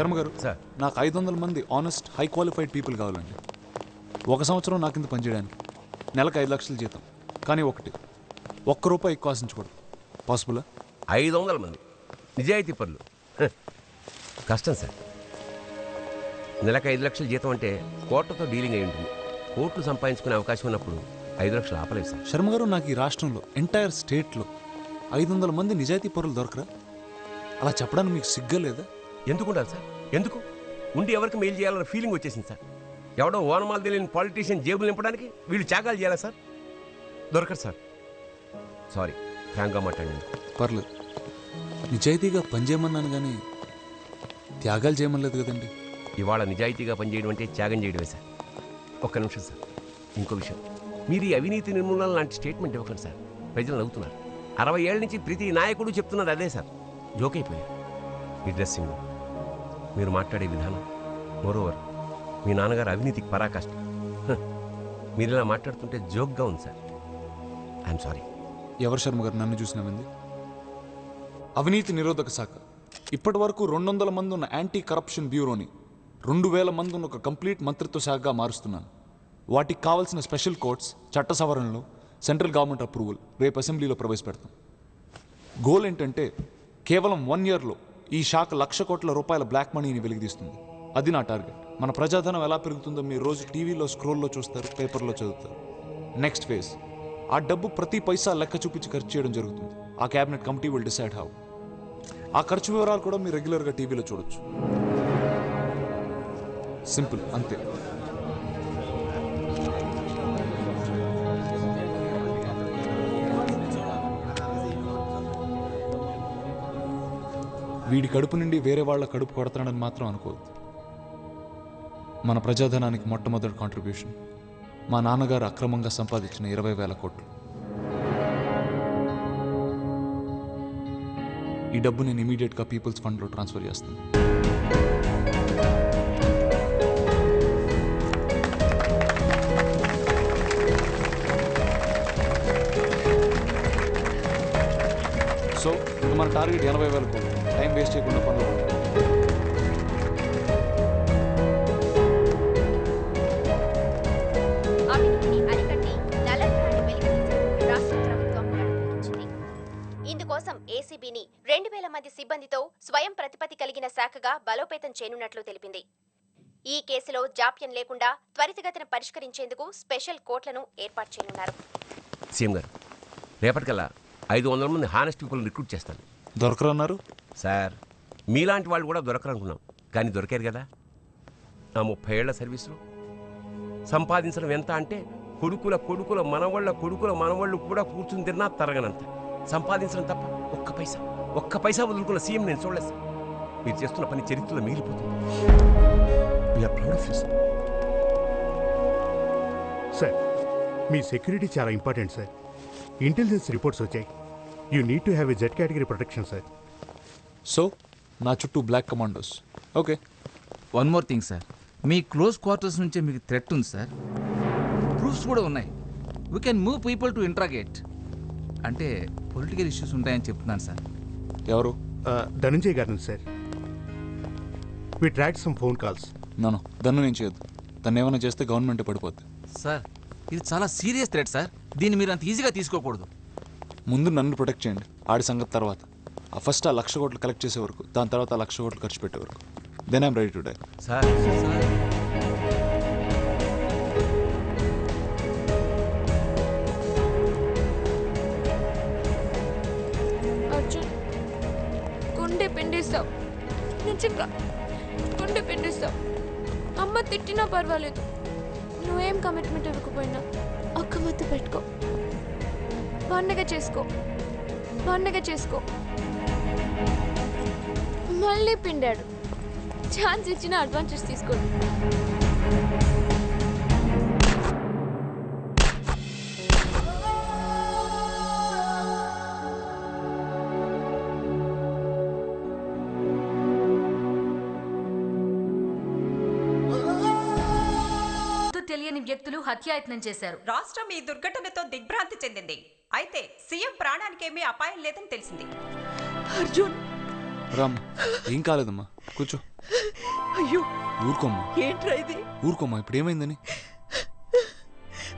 శర్మ గారు సార్. నాకు ఐదు వందల మంది ఆనెస్ట్ హై క్వాలిఫైడ్ పీపుల్ కావాలండి. ఒక సంవత్సరం నా కింద పనిచేయడానికి నెలకు ఐదు లక్షల జీతం. కానీ ఒకటి ఒక్క రూపాయి ఎక్కువ ఆశించకూడదు. పాసిబులా ఐదు వందల మంది. నిజాయితీ పనులు. కష్టం సార్. నెలకు ఐదు లక్షల జీతం అంటే కోట్లతో డీలింగ్ అయి ఉంటుంది. కోట్లు సంపాదించుకునే అవకాశం ఉన్నప్పుడు ఐదు లక్షలు ఆపలేవు సార్. శర్మ గారు నాకు ఈ రాష్ట్రంలో ఎంటైర్ స్టేట్లో ఐదు వందల మంది నిజాయితీ పరులు దొరకరా? అలా చెప్పడానికి మీకు సిగ్గా లేదా? ఎందుకుంటారు సార్? ఎందుకు? ఉండి ఎవరికి మెయిల్ చేయాలన్న ఫీలింగ్ వచ్చేసింది సార్. ఎవడో ఓనమాలు తెలియని పాలిటీషియన్ జేబులు నింపడానికి వీళ్ళు త్యాగాలు చేయాలా సార్? దొరకరు సార్. సారీ ఫ్రాంక్గా మాట్లాడండి పర్లేదు. నిజాయితీగా పనిచేయమన్నాను కానీ త్యాగాలు చేయమనలేదు కదండి. ఇవాళ నిజాయితీగా పనిచేయడం అంటే త్యాగం చేయడమే సార్. ఒక్క నిమిషం సార్. ఇంకో విషయం. మీరు ఈ అవినీతి నిర్మూలన లాంటి స్టేట్మెంట్ ఇవ్వకండి సార్. ప్రజలు నవ్వుతున్నారు. అరవై ఏళ్ళ నుంచి ప్రతి నాయకుడు చెప్తున్నది అదే సార్. జోక్ అయిపోయారు. మీ డ్రెస్సింగ్ మీరు మాట్లాడే విధానం. మోరోవర్ మీ నాన్నగారు అవినీతికి పరాకాష్ట మీరు ఇలా మాట్లాడుతుంటే జోక్గా ఉంది సార్. ఐఎమ్ సారీ ఎవరు శర్మ గారు నన్ను చూసినామంది అవినీతి నిరోధక శాఖ. ఇప్పటి వరకు రెండు వందల మంది ఉన్న యాంటీ కరప్షన్ బ్యూరోని రెండు వేల మంది ఉన్న ఒక కంప్లీట్ మంత్రిత్వ శాఖగా మారుస్తున్నాను. వాటికి కావాల్సిన స్పెషల్ కోర్ట్స్ చట్ట సవరణలు సెంట్రల్ గవర్నమెంట్ అప్రూవల్ రేపు అసెంబ్లీలో ప్రవేశపెడతాం. గోల్ ఏంటంటే కేవలం వన్ ఇయర్లో ఈ శాఖ లక్ష కోట్ల రూపాయల బ్లాక్ మనీని వెలిగిస్తుంది అది నా టార్గెట్. మన ప్రజాధనం ఎలా పెరుగుతుందో మీరు రోజు టీవీలో స్క్రోల్లో చూస్తారు పేపర్లో చదువుతారు. నెక్స్ట్ ఫేజ్ ఆ డబ్బు ప్రతి పైసా లెక్క చూపించి ఖర్చు చేయడం జరుగుతుంది. ఆ cabinet committee will decide how ఆ ఖర్చు వివరాలు కూడా మీరు రెగ్యులర్గా టీవీలో చూడొచ్చు. సింపుల్ అంతే. వీడి కడుపు నుండి వేరే వాళ్ళ కడుపు కొడతాడని మాత్రం అనుకోవద్దు. మన ప్రజాధనానికి మొట్టమొదటి కాంట్రిబ్యూషన్ మా నాన్నగారు అక్రమంగా సంపాదించిన ఇరవై వేల కోట్లు. ఈ డబ్బు నేను ఇమీడియట్గా పీపుల్స్ ఫండ్లో ట్రాన్స్ఫర్ చేస్తాను. సో ఇది మన టార్గెట్ ఎనభై వేల కోట్లు. టైం వేస్ట్ చేయకుండా పనులు ఇందుకోసం ఏసీబీని రెండు వేల మంది సిబ్బందితో స్వయం ప్రతిపత్తి కలిగిన శాఖగా బలోపేతం చేయనున్నట్లు తెలిపింది. ఈ కేసులో జాప్యం లేకుండా త్వరితగతిన పరిష్కరించేందుకు స్పెషల్ కోర్టులను ఏర్పాటు చేయనున్నారు. సీఎం గారు రేపటికల్లా ఐదు వందల మంది హానెస్ట్ పీపుల్ రిక్రూట్ చేస్తాను. దొరకరన్నారు? సార్ మీలాంటి వాళ్ళు కూడా దొరకరనుకున్నాం. కానీ దొరికారు కదా. నా ముప్పై ఏళ్ళ సర్వీసులో సంపాదించడం ఎంత అంటే కొడుకుల కొడుకుల మనవాళ్ళ కొడుకుల మనవాళ్ళు కూడా కూర్చుని తిన్నా తరగనంత. సంపాదించడం తప్ప ఒక్క పైసా ఒక్క పైసా వదులుకున్న సీఎం నేను చూడలేదు సార్. మీరు చేస్తున్న పని చరిత్రలో మిగిలిపోతుంది. సార్ మీ సెక్యూరిటీ చాలా ఇంపార్టెంట్ సార్. ఇంటెలిజెన్స్ రిపోర్ట్స్ వచ్చాయి. You need to have a Z category protection sir so నా చుట్టూ black commandos okay one more thing sir మీ క్లోజ్ క్వార్టర్స్ నుంచే మీకు థ్రెట్ ఉంది సార్ ప్రూఫ్స్ కూడా ఉన్నాయి. We can move people to interrogate అంటే political issues ఉంటాయని చెప్తున్నాను సార్ ఎవరు? ధనంజయ్ గారి sir we track some phone calls నన్ను దన్ను నేను చేయొద్దు. తను ఏమైనా చేస్తే గవర్నమెంట్ పడిపోద్ది. సార్ ఇది చాలా సీరియస్ థ్రెట్ సార్ దీన్ని మీరు అంత ఈజీగా తీసుకోకూడదు. ముందు నన్ను ప్రొటెక్ట్ చేయండి. ఆడి సంగతి తర్వాత. ఆ ఫస్ట్ ఆ లక్ష కోట్లు కలెక్ట్ చేసే వరకు దాని తర్వాత ఆ లక్ష కోట్లు ఖర్చు పెట్టే వరకు. Then I'm ready to die sir sir Arjun గుండె పిండిస్తావు నిజంగా గుండె పిండిస్తావు అమ్మ తిట్టినా పర్వాలేదు. నువ్వేం కమిట్మెంట్ ఇవ్వకపోయినా ఒక్క ముద్దు పెట్టుకో. పండగ చేసుకో. పండగ చేసుకో. మళ్ళీ పిండాడు. ఛాన్స్ ఇచ్చిన అడ్వాంటేజ్ తీసుకోండి తెలియని వ్యక్తులు హత్యాయత్నం చేశారు. రాష్ట్రం ఈ దుర్ఘటనతో దిగ్భ్రాంతి చెందింది. అయితే సీఎం ప్రాణానికేమీ అపాయం లేదని తెలిసింది. అర్జున్! రామ్ ఏం కాలేదమ్మా? కూర్చో. అయ్యో! ఊరుకోమ్మా. ఏంట్రా ఇది? ఊరుకోమ్మా ఇప్పుడు ఏమైందని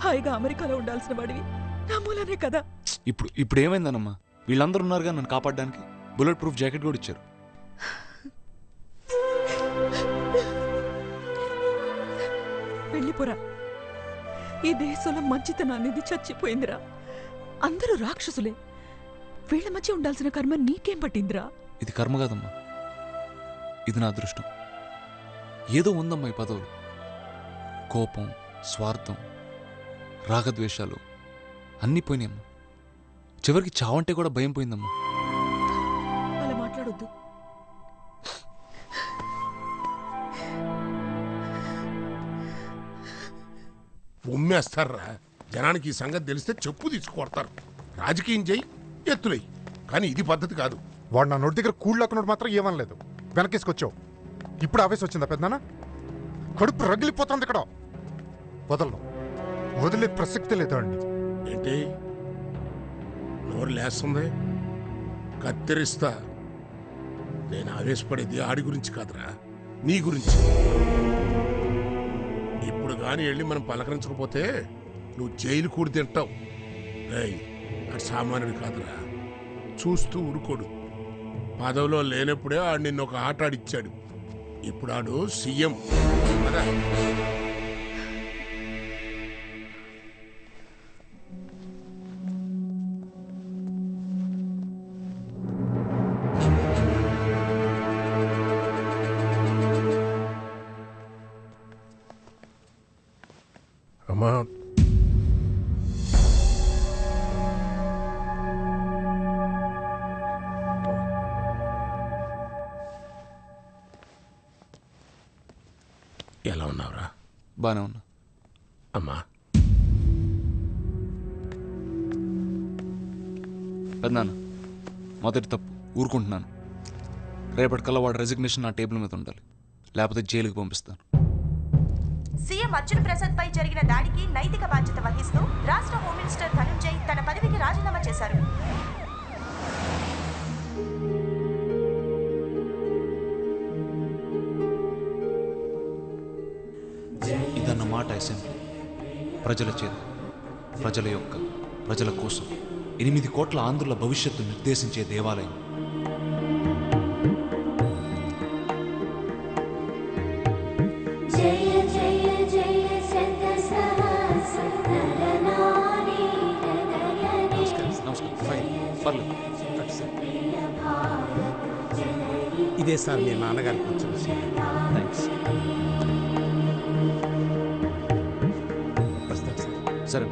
హాయిగా అమెరికాలో ఉండాల్సిన వాడివి. నా మూలనే కదా. ఇప్పుడు ఇప్పుడు ఏమైందనమ్మా వీళ్ళందరూ ఉన్నారుగా నన్ను కాపాడడానికి? బుల్లెట్ ప్రూఫ్ జాకెట్ కూడా ఇచ్చారు. వెళ్ళిపోరా. ఈ దేశంలో మంచితనం అనేది చచ్చిపోయిందిరా. అందరూ రాక్షసులే. వీళ్ళ మధ్య ఉండాల్సిన కర్మ నీకేం పట్టిందిరా? ఇది కర్మ కాదమ్మా. ఇది నా అదృష్టం. ఏదో ఉందమ్మా ఈ పదవులు. కోపం స్వార్థం రాగద్వేషాలు అన్నీ పోయినాయమ్మా. చివరికి చావంటే కూడా భయం పోయిందమ్మా. ఉమ్మేస్తారా జనానికి ఈ సంగతి తెలిస్తే చెప్పు తీసుకొడతారు రాజకీయం చేయి ఎత్తులై. కానీ ఇది పద్ధతి కాదు. వాడు నా నోటి దగ్గర కూళ్ళకున్నాడు మాత్రం ఏమనలేదు. వెనకేసుకొచ్చావు. ఇప్పుడు ఆవేశం వచ్చిందా పెద్దనా కడుపు రగిలిపోతుంది ఇక్కడ. వదలను. వదిలే ప్రసక్తి లేదు అండి ఏంటి? నోరు లేస్తుంది? కత్తిరిస్తా. నేను ఆవేశపడేది ఆడి గురించి కాదురా. నీ గురించి. కానీ వెళ్ళి మనం పలకరించకపోతే నువ్వు జైలు కూడి తింటావు. రేయ్ అది సామాన్యుడు కాదురా. చూస్తూ ఊరుకోడు. పదవిలో లేనప్పుడే ఆడు నిన్న ఒక ఆట ఆడిచ్చాడు. ఇప్పుడు ఆడు సీఎం. కదా అమ్మా. ఎలా ఉన్నావురా? బాగానే ఉన్నా. అమ్మా. పెద్దనాన్న మొదటి తప్పు. ఊరుకుంటున్నాను. రేపటికల్లా వాడు రెసిగ్నేషన్ నా టేబుల్ మీద ఉండాలి. లేకపోతే జైలుకి పంపిస్తాను. సీఎం అర్జున్ ప్రసాద్ పై జరిగిన దాడికి నైతిక బాధ్యత వహిస్తూ రాష్ట్ర హోంమినిస్టర్ ధనుంజయ్ తన పదవికి రాజీనామా చేశారు. ఇదన్నమాట అసెంబ్లీ. ప్రజల చేత ప్రజల యొక్క ప్రజల కోసం. ఎనిమిది కోట్ల ఆంధ్రుల భవిష్యత్తు నిర్దేశించే దేవాలయం. ఇదే సార్ మీ నాన్నగారికి వచ్చిన సీఎం. థ్యాంక్స్ సరే.